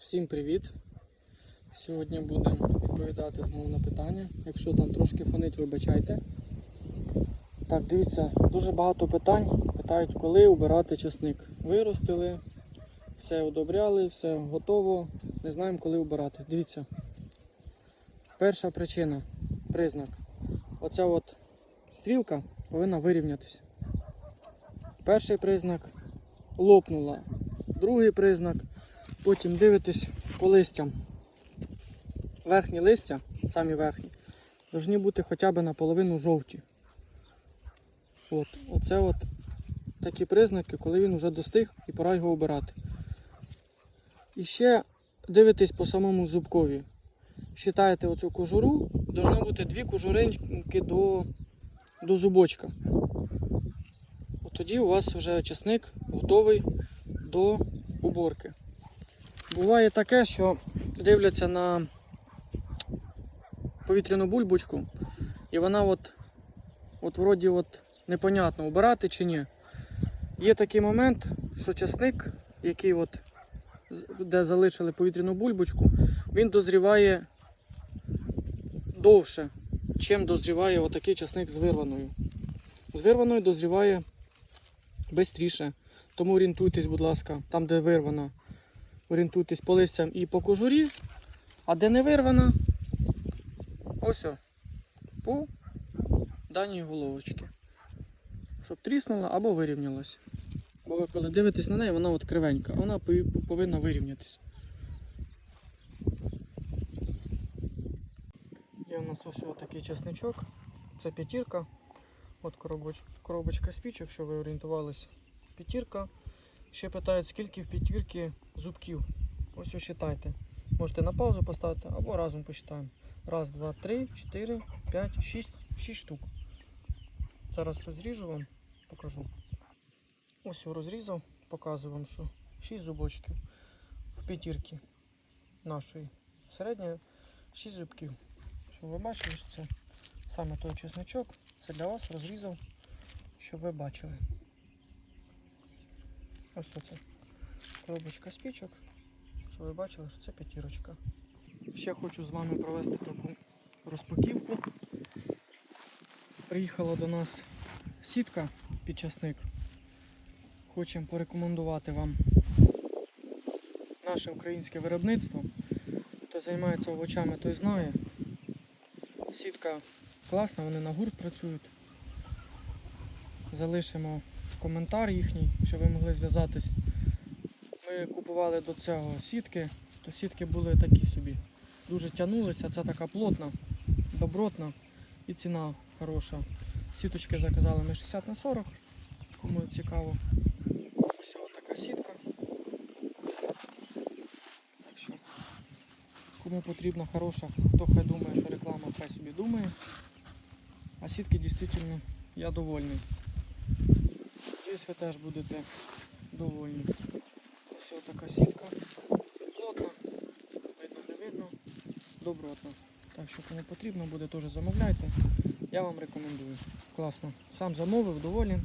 Всім привіт! Сьогодні будемо відповідати знову на питання. Якщо там трошки фонить, вибачайте. Так, дивіться, дуже багато питань. Питають, коли обирати часник. Виростили, все одобряли, все готово. Не знаємо, коли обирати. Дивіться. Перша причина, признак. Оця от стрілка повинна вирівнятися. Перший признак лопнула. Другий признак Потім дивитесь по листям. Верхні листя, самі верхні, повинні бути хоча б наполовину жовті. От, оце от такі признаки, коли він вже достиг і пора його обирати. І ще дивитесь по самому зубкові. Считаєте оцю кожуру, повинно бути дві кожуринки до, до зубочка. От тоді у вас вже чесник готовий до уборки. Буває таке, що дивляться на повітряну бульбочку, і вона от, от вроді от непонятно, обирати чи ні. Є такий момент, що часник, який от, де залишили повітряну бульбочку, він дозріває довше, чим дозріває отакий часник з вирваною. З вирваною дозріває швидше. Тому орієнтуйтесь, будь ласка, там, де вирвана орієнтуйтесь по листям і по кожурі, а де не вирвана, ось о, по даній головочці. Щоб тріснула або вирівнялась. Бо ви коли дивитесь на неї, вона от кривенька, вона повинна вирівнятися. Є у нас ось такий часничок. Це п'ятірка. От коробоч- коробочка спічок, щоб ви орієнтувалися. П'ятірка. Ще питають, скільки в п'ятірки зубків. Ось считайте. Можете на паузу поставити або разом посчитаємо. Раз, два, три, чотири, п'ять, шість, шість штук. Зараз розріжу вам, покажу. Ось я розрізав, показую вам, що 6 зубочків в п'ятірки нашої. Середня 6 зубків. Щоб ви бачили, що це саме той чесночок. Це для вас розрізав, щоб ви бачили. Ось це коробочка спічок, щоб ви бачили, що це п'ятірочка. Ще хочу з вами провести таку розпаківку. Приїхала до нас сітка під часник. Хочемо порекомендувати вам наше українське виробництво. Хто займається овочами, той знає. Сітка класна, вони на гурт працюють. Залишимо коментар їхній, щоб ви могли зв'язатись. Ми купували до цього сітки, то сітки були такі собі. Дуже тягнулися, ця така плотна, добротна і ціна хороша. Сіточки заказали ми 60 на 40, кому цікаво. Ось така сітка. Так що, кому потрібна хороша, хто хай думає, що реклама, хай собі думає. А сітки дійсно я довольний. Надіюсь, ви теж будете довольні. Ось така сітка. Плотна, видно, не видно, добротна. Так що кому потрібно буде, теж замовляйте. Я вам рекомендую. Класно. Сам замовив, доволен.